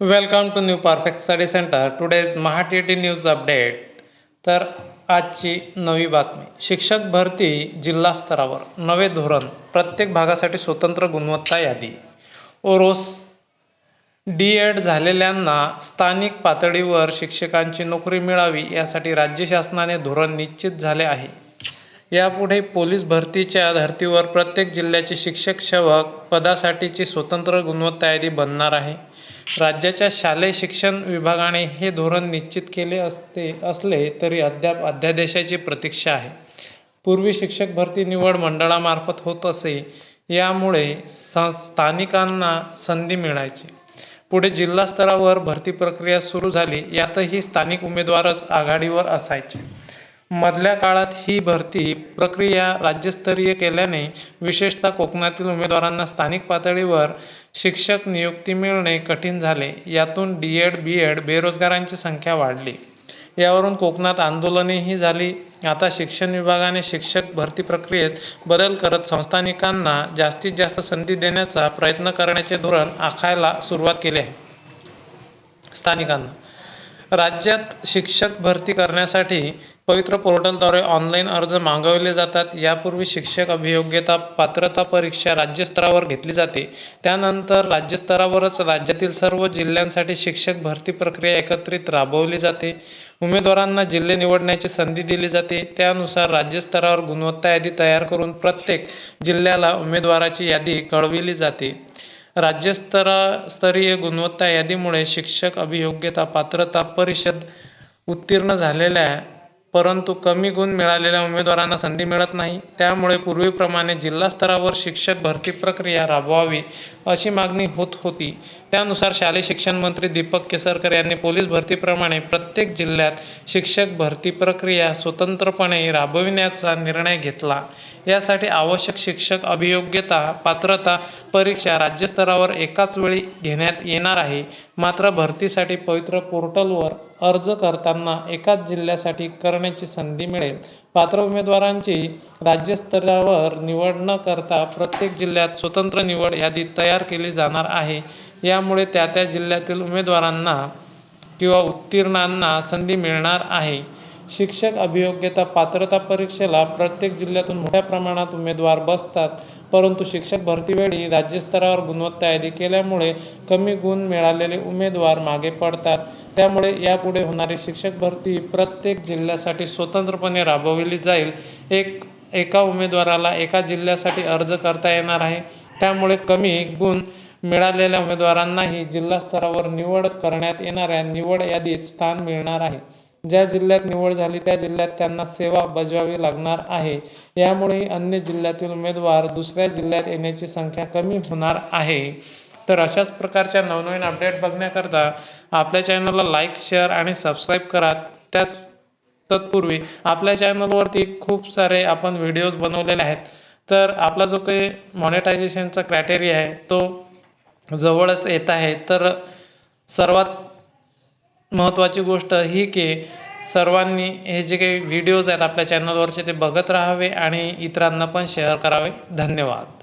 Welcome to new perfect study centre today's Maha T T news update तर आजची नवी बातमी. शिक्षक भरती जिल्हा स्तरावर. नवे धोरण. प्रत्येक भागासाठी स्वतंत्र गुणवत्ता यादी. ओरोस. डी एड झालेल्यांना स्थानिक पातळीवर शिक्षकांची नोकरी मिळावी यासाठी राज्य शासनाने धोरण निश्चित झाले आहे. यापुढे पोलीस भरतीच्या धर्तीवर प्रत्येक जिल्ह्याचे शिक्षक सेवक पदासाठीची स्वतंत्र गुणवत्ता यादी बनणार आहे. राज्याच्या शालेय शिक्षण विभागाने हे धोरण निश्चित केले असते असले तरी अद्याप अध्यादेशाची प्रतीक्षा आहे. पूर्वी शिक्षक भरती निवड मंडळामार्फत होत असे यामुळे स्थानिकांना संधी मिळायची. पुढे जिल्हा स्तरावर भरती प्रक्रिया सुरू झाली यातही स्थानिक उमेदवारच आघाडीवर असायचे. मधल्या काळात ही भरती प्रक्रिया राज्यस्तरीय केल्याने विशेषतः कोकणातील उमेदवारांना स्थानिक पातळीवर शिक्षक नियुक्ती मिळणे कठीण झाले. यातून डी एड बी एड बेरोजगारांची संख्या वाढली. यावरून कोकणात आंदोलनेही झाली. आता शिक्षण विभागाने शिक्षक भरती प्रक्रियेत बदल करत संस्थानिकांना जास्तीत जास्त संधी देण्याचा प्रयत्न करण्याचे धोरण आखायला सुरुवात केली. आहे स्थानिकांना राज्यात शिक्षक भरती करण्यासाठी पवित्र पोर्टलद्वारे ऑनलाईन अर्ज मागवले जातात. यापूर्वी शिक्षक अभियोग्यता पात्रता परीक्षा राज्यस्तरावर घेतली जाते. त्यानंतर राज्यस्तरावरच राज्यातील सर्व जिल्ह्यांसाठी शिक्षक भरती प्रक्रिया एकत्रित राबवली जाते. उमेदवारांना जिल्हे निवडण्याची संधी दिली जाते. त्यानुसार राज्यस्तरावर गुणवत्ता यादी तयार करून प्रत्येक जिल्ह्याला उमेदवाराची यादी कळविली जाते. राज्यस्तरा स्तरीय गुणवत्ता यादीमुळे शिक्षक अभियोग्यता पात्रता परिषद उत्तीर्ण झालेल्या परंतु कमी गुण मिळालेल्या उमेदवारांना संधी मिळत नाही. त्यामुळे पूर्वीप्रमाणे जिल्हा स्तरावर शिक्षक भरती प्रक्रिया राबवावी अशी मागणी होत होती. त्यानुसार शालेय शिक्षण मंत्री दीपक केसरकर यांनी पोलीस भरतीप्रमाणे प्रत्येक जिल्ह्यात शिक्षक भरती प्रक्रिया स्वतंत्रपणे राबविण्याचा निर्णय घेतला. यासाठी आवश्यक शिक्षक अभियोग्यता पात्रता परीक्षा राज्यस्तरावर एकाच वेळी घेण्यात येणार आहे. मात्र भरतीसाठी पवित्र पोर्टलवर अर्ज करताना एकाच जिल्ह्यासाठी करण्याची संधी मिळेल. पात्र उमेदवारांची राज्यस्तरावर निवड न करता प्रत्येक जिल्ह्यात स्वतंत्र निवड यादी तयार केली जाणार आहे. यामुळे त्या त्या जिल्ह्यातील उमेदवारांना किंवा उत्तीर्णांना संधी मिळणार आहे. शिक्षक अभियोग्यता पात्रता परीक्षेला प्रत्येक जिल्ह्यातून मोठ्या प्रमाणात उमेदवार बसतात. परंतु शिक्षक भरतीवेळी राज्यस्तरावर गुणवत्ता यादी केल्यामुळे कमी गुण मिळालेले उमेदवार मागे पडतात. त्यामुळे यापुढे होणारी शिक्षक भरती प्रत्येक जिल्ह्यासाठी स्वतंत्रपणे राबविली जाईल. एक एका उमेदवाराला एका जिल्ह्यासाठी अर्ज करता येणार आहे. त्यामुळे कमी गुण मिळालेल्या उमेदवारांनाही जिल्हा स्तरावर निवड करण्यात येणाऱ्या निवड यादीत स्थान मिळणार आहे. ज्या जिल्ह्यात निवड झाली त्या जिल्ह्यात त्यांना सेवा बजावी लागणार आहे. यामुळे अन्य जिल्ह्यातील उमेदवार दुसऱ्या जिल्ह्यात येण्याची संख्या कमी होणार आहे. तर अशाच प्रकारच्या नवनवीन अपडेट बघण्याकरता आपल्या चॅनलला लाईक शेअर आणि सबस्क्राईब करा. त्याच तत्पूर्वी आपल्या चॅनलवरती खूप सारे आपण व्हिडिओज बनवलेले आहेत. तर आपला जो काही मॉनिटायझेशनचा क्रायटेरिया आहे तो जवळच येत आहे. तर सर्वात महत्त्वाची गोष्ट ही की सर्वांनी हे जे काही व्हिडिओज आहेत आपल्या चॅनलवरचे ते बघत राहावे आणि इतरांना पण शेअर करावे. धन्यवाद.